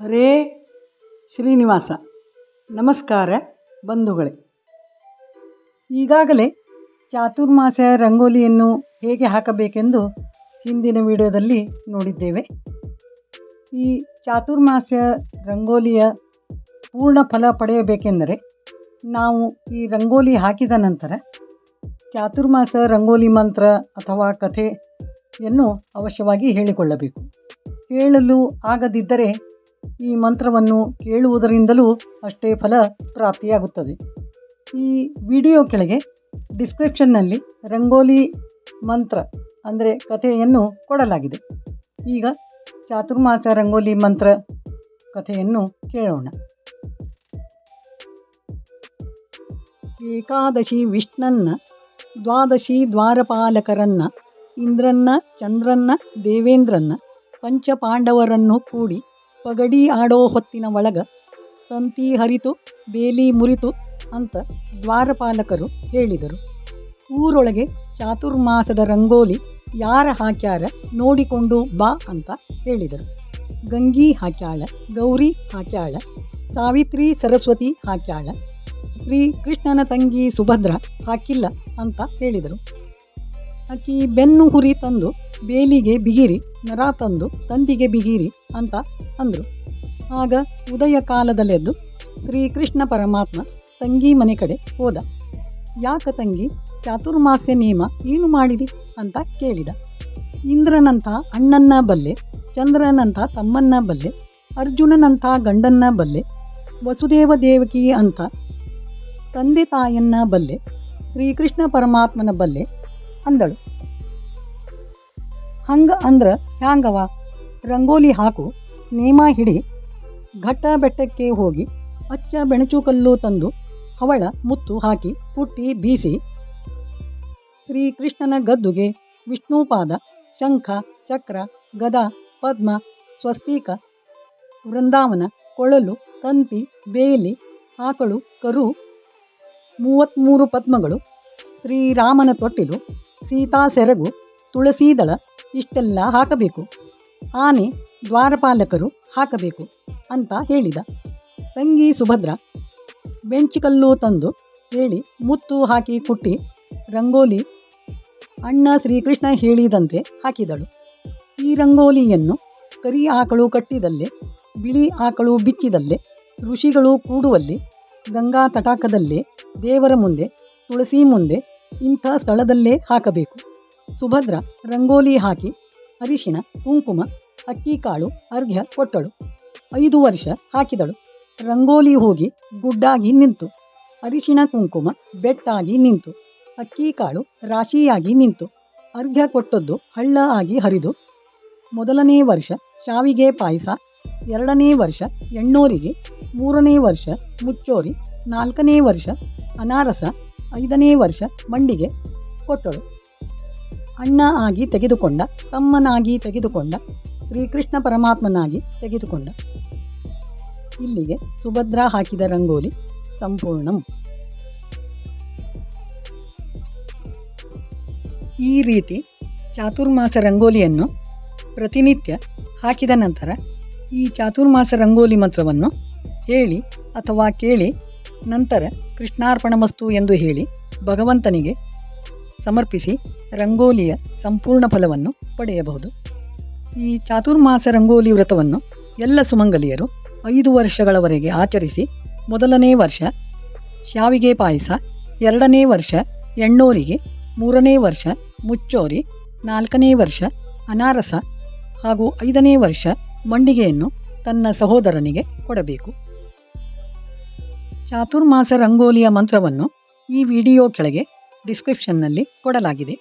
ಹರೇ ಶ್ರೀನಿವಾಸ. ನಮಸ್ಕಾರ ಬಂಧುಗಳೇ. ಈಗಾಗಲೇ ಚಾತುರ್ಮಾಸ ರಂಗೋಲಿಯನ್ನು ಹೇಗೆ ಹಾಕಬೇಕೆಂದು ಹಿಂದಿನ ವಿಡಿಯೋದಲ್ಲಿ ನೋಡಿದ್ದೇವೆ. ಈ ಚಾತುರ್ಮಾಸ ರಂಗೋಲಿಯ ಪೂರ್ಣ ಫಲ ಪಡೆಯಬೇಕೆಂದರೆ ನಾವು ಈ ರಂಗೋಲಿ ಹಾಕಿದ ನಂತರ ಚಾತುರ್ಮಾಸ ರಂಗೋಲಿ ಮಂತ್ರ ಅಥವಾ ಕಥೆಯನ್ನು ಅವಶ್ಯವಾಗಿ ಹೇಳಿಕೊಳ್ಳಬೇಕು. ಹೇಳಲು ಆಗದಿದ್ದರೆ ಈ ಮಂತ್ರವನ್ನು ಕೇಳುವುದರಿಂದಲೂ ಅಷ್ಟೇ ಫಲ ಪ್ರಾಪ್ತಿಯಾಗುತ್ತದೆ. ಈ ವಿಡಿಯೋ ಕೆಳಗೆ ಡಿಸ್ಕ್ರಿಪ್ಷನ್ನಲ್ಲಿ ರಂಗೋಲಿ ಮಂತ್ರ ಅಂದರೆ ಕಥೆಯನ್ನು ಕೊಡಲಾಗಿದೆ. ಈಗ ಚಾತುರ್ಮಾಸ ರಂಗೋಲಿ ಮಂತ್ರ ಕಥೆಯನ್ನು ಕೇಳೋಣ. ಏಕಾದಶಿ ವಿಷ್ಣನ್ನ, ದ್ವಾದಶಿ ದ್ವಾರಪಾಲಕರನ್ನ, ಇಂದ್ರನ್ನ, ಚಂದ್ರನ್ನ, ದೇವೇಂದ್ರನ್ನ ಪಂಚಪಾಂಡವರನ್ನು ಕೂಡಿ ಪಗಡಿ ಆಡೋ ಹೊತ್ತಿನ ಒಳಗ ತಂತಿ ಹರಿತು, ಬೇಲಿ ಮುರಿತು ಅಂತ ದ್ವಾರಪಾಲಕರು ಹೇಳಿದರು. ಊರೊಳಗೆ ಚಾತುರ್ಮಾಸದ ರಂಗೋಲಿ ಯಾರ ಹಾಕ್ಯಾರ ನೋಡಿಕೊಂಡು ಬಾ ಅಂತ ಹೇಳಿದರು. ಗಂಗಿ ಹಾಕ್ಯಾಳ, ಗೌರಿ ಹಾಕ್ಯಾಳ, ಸಾವಿತ್ರಿ ಸರಸ್ವತಿ ಹಾಕ್ಯಾಳ, ಶ್ರೀ ಕೃಷ್ಣನ ತಂಗಿ ಸುಭದ್ರ ಹಾಕಿಲ್ಲ ಅಂತ ಹೇಳಿದರು. ಆಕಿ ಬೆನ್ನು ಹುರಿ ತಂದು ಬೇಲಿಗೆ ಬಿಗಿರಿ, ನರ ತಂದು ತಂದಿಗೆ ಬಿಗಿರಿ ಅಂತ ಅಂದರು. ಆಗ ಉದಯ ಕಾಲದಲ್ಲೆದ್ದು ಶ್ರೀಕೃಷ್ಣ ಪರಮಾತ್ಮ ತಂಗಿ ಮನೆ ಕಡೆ ಹೋದ. ಯಾಕ ತಂಗಿ? ಚಾತುರ್ಮಾಸ್ಯ ನಿಯಮ ಏನು ಮಾಡಿದಿ? ಅಂತ ಕೇಳಿದ. ಇಂದ್ರನಂಥ ಅಣ್ಣನ್ನ ಬಲ್ಲೆ, ಚಂದ್ರನಂಥ ತಮ್ಮನ್ನ ಬಲ್ಲೆ, ಅರ್ಜುನನಂಥ ಗಂಡನ್ನ ಬಲ್ಲೆ, ವಸುದೇವ ದೇವಕಿ ಅಂತ ತಂದೆ ತಾಯನ್ನ ಬಲ್ಲೆ, ಶ್ರೀಕೃಷ್ಣ ಪರಮಾತ್ಮನ ಬಲ್ಲೆ ಅಂದಳು. ಹಂಗ ಅಂದ್ರ ಹ್ಯಾಂಗವ ರಂಗೋಲಿ ಹಾಕು, ನೇಮ ಹಿಡಿ, ಘಟ್ಟ ಬೆಟ್ಟಕ್ಕೆ ಹೋಗಿ, ಅಚ್ಚ ಬೆಣಚು ಕಲ್ಲು ತಂದು ಹವಳ ಮುತ್ತು ಹಾಕಿ, ಕುಟ್ಟಿ ಬೀಸಿ, ಶ್ರೀಕೃಷ್ಣನ ಗದ್ದುಗೆ ವಿಷ್ಣುಪಾದ, ಶಂಖ, ಚಕ್ರ, ಗದ, ಪದ್ಮ, ಸ್ವಸ್ತಿಕ, ವೃಂದಾವನ, ಕೊಳಲು, ತಂತಿ, ಬೇಲಿ, ಆಕಳು, ಕರು ಮೂವತ್ತ್ಮೂರು ಪದ್ಮಗಳು, ಶ್ರೀರಾಮನ ತೊಟ್ಟಿಲು ಸೀತಾ ಸೆರಗು ತುಳಸೀದಳ ಇಷ್ಟೆಲ್ಲ ಹಾಕಬೇಕು. ಆನೆ, ದ್ವಾರಪಾಲಕರು ಹಾಕಬೇಕು ಅಂತ ಹೇಳಿದ. ತಂಗಿ ಸುಭದ್ರ ಬೆಂಚಿಕಲ್ಲು ತಂದು ಹೇಳಿ ಮುತ್ತು ಹಾಕಿ ಕುಟ್ಟಿ ರಂಗೋಲಿ ಅಣ್ಣ ಶ್ರೀಕೃಷ್ಣ ಹೇಳಿದಂತೆ ಹಾಕಿದಳು. ಈ ರಂಗೋಲಿಯನ್ನು ಕರಿ ಆಕಳು ಕಟ್ಟಿದಲ್ಲೇ, ಬಿಳಿ ಆಕಳು ಬಿಚ್ಚಿದಲ್ಲೇ, ಋಷಿಗಳು ಕೂಡುವಲ್ಲಿ, ಗಂಗಾ ತಟಾಕದಲ್ಲೇ, ದೇವರ ಮುಂದೆ, ತುಳಸಿ ಮುಂದೆ ಇಂಥ ಸ್ಥಳದಲ್ಲೇ ಹಾಕಬೇಕು. ಸುಭದ್ರ, ರಂಗೋಲಿ ಹಾಕಿ, ಅರಿಶಿಣ, ಕುಂಕುಮ, ಅಕ್ಕಿ ಕಾಳು, ಅರ್ಘ್ಯ ಕೊಟ್ಟಳು. ಐದು ವರ್ಷ ಹಾಕಿದಳು. ರಂಗೋಲಿ ಹೋಗಿ ಗುಡ್ಡಾಗಿ ನಿಂತು. ಅರಿಶಿಣ, ಕುಂಕುಮ ಬೆಟ್ಟಾಗಿ ನಿಂತು. ಅಕ್ಕಿ ಕಾಳು ರಾಶಿಯಾಗಿ ನಿಂತು. ಅರ್ಘ್ಯ ಕೊಟ್ಟದ್ದು ಹಳ್ಳ ಆಗಿ ಹರಿದು. ಮೊದಲನೇ ವರ್ಷ ಶಾವಿಗೆ ಪಾಯಸ, ಎರಡನೇ ವರ್ಷ ಎಣ್ಣೋರಿಗೆ, ಮೂರನೇ ವರ್ಷ ಮುಚ್ಚೋರಿ, ನಾಲ್ಕನೇ ವರ್ಷ ಅನಾರಸ, ಐದನೇ ವರ್ಷ ಮಂಡಿಗೆ ಕೊಟ್ಟಳು. ಅಣ್ಣ ಆಗಿ ತೆಗೆದುಕೊಂಡ, ತಮ್ಮನಾಗಿ ತೆಗೆದುಕೊಂಡ, ಶ್ರೀಕೃಷ್ಣ ಪರಮಾತ್ಮನಾಗಿ ತೆಗೆದುಕೊಂಡ. ಇಲ್ಲಿಗೆ ಸುಭದ್ರ ಹಾಕಿದ ರಂಗೋಲಿ ಸಂಪೂರ್ಣಂ. ಈ ರೀತಿ ಚಾತುರ್ಮಾಸ ರಂಗೋಲಿಯನ್ನು ಪ್ರತಿನಿತ್ಯ ಹಾಕಿದ ನಂತರ ಈ ಚಾತುರ್ಮಾಸ ರಂಗೋಲಿ ಮಂತ್ರವನ್ನು ಹೇಳಿ ಅಥವಾ ಕೇಳಿ ನಂತರ ಕೃಷ್ಣಾರ್ಪಣಮಸ್ತು ಎಂದು ಹೇಳಿ ಭಗವಂತನಿಗೆ ಸಮರ್ಪಿಸಿ ರಂಗೋಲಿಯ ಸಂಪೂರ್ಣ ಫಲವನ್ನು ಪಡೆಯಬಹುದು. ಈ ಚಾತುರ್ಮಾಸ ರಂಗೋಲಿ ವ್ರತವನ್ನು ಎಲ್ಲ ಸುಮಂಗಲಿಯರು ಐದು ವರ್ಷಗಳವರೆಗೆ ಆಚರಿಸಿ ಮೊದಲನೇ ವರ್ಷ ಶಾವಿಗೆ ಪಾಯಸ, ಎರಡನೇ ವರ್ಷ ಎಣ್ಣೋರಿಗೆ, ಮೂರನೇ ವರ್ಷ ಮುಚ್ಚೋರಿ, ನಾಲ್ಕನೇ ವರ್ಷ ಅನಾರಸ ಹಾಗೂ ಐದನೇ ವರ್ಷ ಮಂಡಿಗೆಯನ್ನು ತನ್ನ ಸಹೋದರನಿಗೆ ಕೊಡಬೇಕು. ಚಾತುರ್ಮಾಸ ರಂಗೋಲಿಯ ಮಂತ್ರವನ್ನು ಈ ವಿಡಿಯೋ ಕೆಳಗೆ ಡಿಸ್ಕ್ರಿಪ್ಷನ್ನಲ್ಲಿ ಕೊಡಲಾಗಿದೆ.